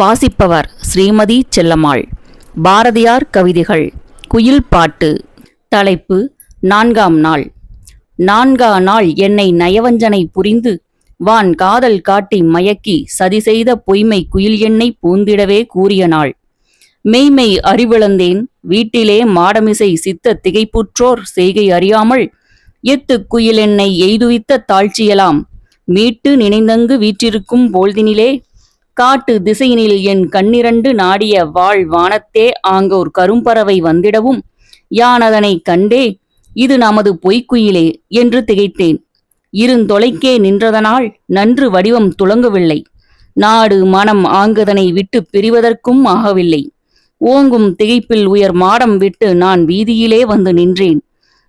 வாசிப்பவர் ஸ்ரீமதி செல்லம்மாள். பாரதியார் கவிதைகள் குயில் பாட்டு. தலைப்பு நான்காம் நாள். நான்கா நாள் என்னை நயவஞ்சனை புரிந்து வான் காதல் காட்டி மயக்கி சதி செய்த பொய்மை குயில் என்னை பூந்திடவே கூறிய நாள். மெய்மை அறிவிழந்தேன் வீட்டிலே மாடமிசை சித்த திகைப்புற்றோர் செய்கை அறியாமல் எத்து குயில் என்னை எய்துவித்த தாழ்ச்சியலாம் மீட்டு நினைந்தங்கு வீற்றிருக்கும் போழ்தினிலே காட்டு திசையினில் என் கண்ணிரண்டு நாடிய வாழ் வானத்தே ஆங்கோர் கரும்பறவை வந்திடவும். யான் அதனை கண்டே இது நமது பொய்க்குயிலே என்று திகைத்தேன். இருந்தொலைக்கே நின்றதனால் நன்று வடிவம் துளங்கவில்லை. நாடு மனம் ஆங்கதனை விட்டு பிரிவதற்கும் ஆகவில்லை. ஓங்கும் திகைப்பில் உயர் மாடம் விட்டு நான் வீதியிலே வந்து நின்றேன்.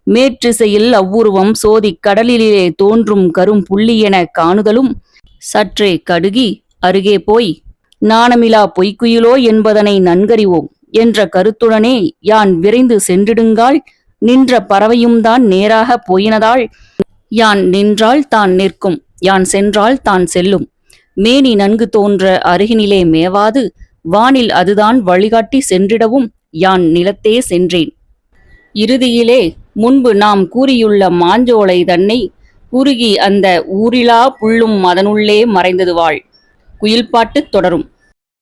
மேற்றிசையில் அவ்வுருவம் சோதிக் கடலிலே தோன்றும் கரும் புள்ளி என காணுதலும் சற்றே கடுகி அருகே போய் நாணமிலா பொய்க்குயிலோ என்பதனை நன்கறிவோம் என்ற கருத்துடனே யான் விரைந்து சென்றிடுங்கால் நின்ற பறவையும்தான் நேராக போயினதால் யான் நின்றால் தான் நிற்கும் யான் சென்றால் தான் செல்லும். மேனி நன்கு தோன்ற அருகினிலே மேவாது வானில் அதுதான் வழிகாட்டி சென்றிடவும் யான் நிலத்தே சென்றேன். இறுதியிலே முன்பு நாம் கூறியுள்ள மாஞ்சோலை தன்னை குறுகி அந்த ஊரிலா புல்லும் அதனுள்ளே மறைந்தது வாழ். குயில்பாட்டு தொடரும்.